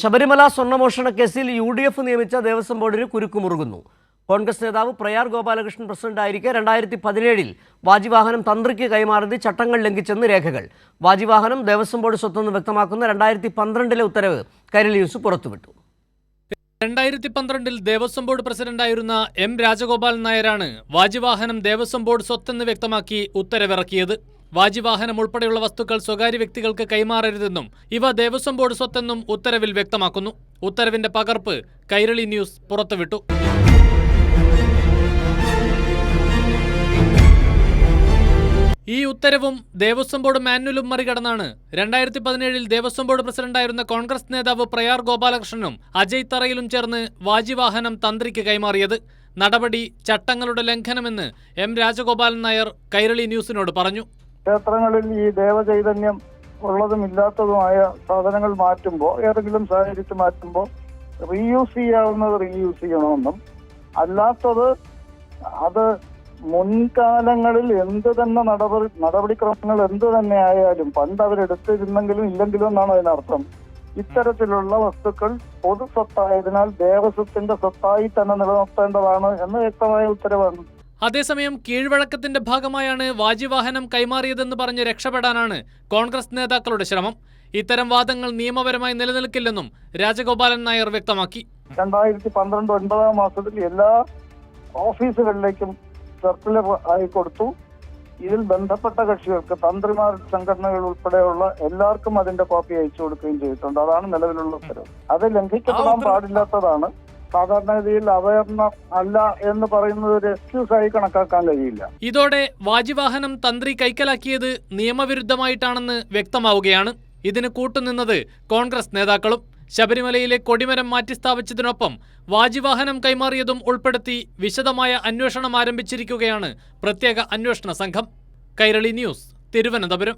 ശബരിമല സ്വർണമോഷണ കേസിൽ U D F നിയമിച്ച ദേവസ്വം ബോർഡിന് കുരുക്കുമുറുകുന്നു. കോൺഗ്രസ് നേതാവ് പ്രയാർ ഗോപാലകൃഷ്ണൻ പ്രസിഡന്റായിരിക്കെ രണ്ടായിരത്തി പതിനേഴിൽ വാജിവാഹനം തന്ത്രിക്ക് കൈമാറിയത് ചട്ടങ്ങൾ ലംഘിച്ചെന്ന് രേഖകൾ. വാജിവാഹനം ദേവസ്വം ബോർഡ് സ്വത്തെന്ന് വ്യക്തമാക്കുന്ന രണ്ടായിരത്തി പന്ത്രണ്ടിലെ ഉത്തരവ് കൈരളി ന്യൂസ് പുറത്തുവിട്ടു. രണ്ടായിരത്തി പന്ത്രണ്ടിൽ ദേവസ്വം ബോർഡ് പ്രസിഡന്റായിരുന്ന എം രാജഗോപാൽ നായരാണ് വാജിവാഹനം ദേവസ്വം ബോർഡ് സ്വത്തെന്ന് വ്യക്തമാക്കി ഉത്തരവിറക്കിയത്. വാജിവാഹനം ഉൾപ്പെടെയുള്ള വസ്തുക്കൾ സ്വകാര്യ വ്യക്തികൾക്ക് കൈമാറരുതെന്നും ഇവ ദേവസ്വം ബോർഡ് സ്വത്തെന്നും ഉത്തരവിൽ വ്യക്തമാക്കുന്നു. ഉത്തരവിന്റെ പകർപ്പ് കൈരളി ന്യൂസ് പുറത്തുവിട്ടു. ഈ ഉത്തരവും ദേവസ്വം ബോർഡ് മാനുവലും മറികടന്നാണ്. രണ്ടായിരത്തി പതിനേഴിൽ ദേവസ്വം ബോർഡ് പ്രസിഡന്റായിരുന്ന കോൺഗ്രസ് നേതാവ് പ്രയാർ ഗോപാലകൃഷ്ണനും അജയ് തറയിലും ചേർന്ന് വാജിവാഹനം തന്ത്രിക്ക് കൈമാറിയത്. നടപടി ചട്ടങ്ങളുടെ ലംഘനമെന്ന് എം രാജഗോപാലൻ നായർ കൈരളി ന്യൂസിനോട് പറഞ്ഞു. ക്ഷേത്രങ്ങളിൽ ഈ ദേവചൈതന്യം ഉള്ളതും ഇല്ലാത്തതുമായ സാധനങ്ങൾ മാറ്റുമ്പോൾ ഏതെങ്കിലും സാഹചര്യത്തിൽ മാറ്റുമ്പോൾ റീയൂസ് ചെയ്യാവുന്നത് റീയൂസ് ചെയ്യണമെന്നും അല്ലാത്തത് അത് മുൻകാലങ്ങളിൽ എന്ത് തന്നെ നടപടി നടപടിക്രമങ്ങൾ എന്ത് തന്നെ ആയാലും പണ്ട് അവരെടുത്തിരുന്നെങ്കിലും ഇല്ലെങ്കിലും എന്നാണ് അതിനർത്ഥം. ഇത്തരത്തിലുള്ള വസ്തുക്കൾ പൊതു സ്വത്തായതിനാൽ ദേവസ്വത്തിന്റെ സ്വത്തായി തന്നെ നിലനിർത്തേണ്ടതാണ് എന്ന് വ്യക്തമായ ഉത്തരവാണ്. അതേസമയം കീഴ്വഴക്കത്തിന്റെ ഭാഗമായാണ് വാജിവാഹനം കൈമാറിയതെന്ന് പറഞ്ഞ് രക്ഷപ്പെടാനാണ് കോൺഗ്രസ് നേതാക്കളുടെ ശ്രമം. ഇത്തരം വാദങ്ങൾ നിയമപരമായി നിലനിൽക്കില്ലെന്നും രാജഗോപാലൻ നായർ വ്യക്തമാക്കി. രണ്ടായിരത്തി പന്ത്രണ്ട് ഒൻപതാം മാസത്തിൽ എല്ലാ ഓഫീസുകളിലേക്കും സർക്കുലർ ആയി കൊടുത്തു. ഇതിൽ ബന്ധപ്പെട്ട കക്ഷികൾക്ക് തന്ത്രിമാർ സംഘടനകൾ ഉൾപ്പെടെയുള്ള എല്ലാവർക്കും അതിന്റെ കോപ്പി അയച്ചു കൊടുക്കുകയും ചെയ്തിട്ടുണ്ട്. അതാണ് നിലവിലുള്ള ഉത്തരവ്. അത് ലംഘിക്കപ്പെടാൻ പാടില്ലാത്തതാണ്. സാധാരണഗതിയിൽ അവയർണം അല്ല എന്ന് പറയുന്നത് ഒരു എക്സ്ക്യൂസ് ആയി കണക്കാക്കാൻ കഴിയില്ല. ഇതോടെ വാജിവാഹനം തന്ത്രി കൈക്കലാക്കിയത് നിയമവിരുദ്ധമായിട്ടാണെന്ന് വ്യക്തമാവുകയാണ്. ഇതിന് കൂട്ടുനിന്നത് കോൺഗ്രസ് നേതാക്കളും ശബരിമലയിലെ കൊടിമരം മാറ്റിസ്ഥാപിച്ചതിനൊപ്പം വാജിവാഹനം കൈമാറിയതും ഉൾപ്പെടുത്തി വിശദമായ അന്വേഷണം ആരംഭിച്ചിരിക്കുകയാണ് പ്രത്യേക അന്വേഷണ സംഘം. കൈരളി ന്യൂസ് തിരുവനന്തപുരം.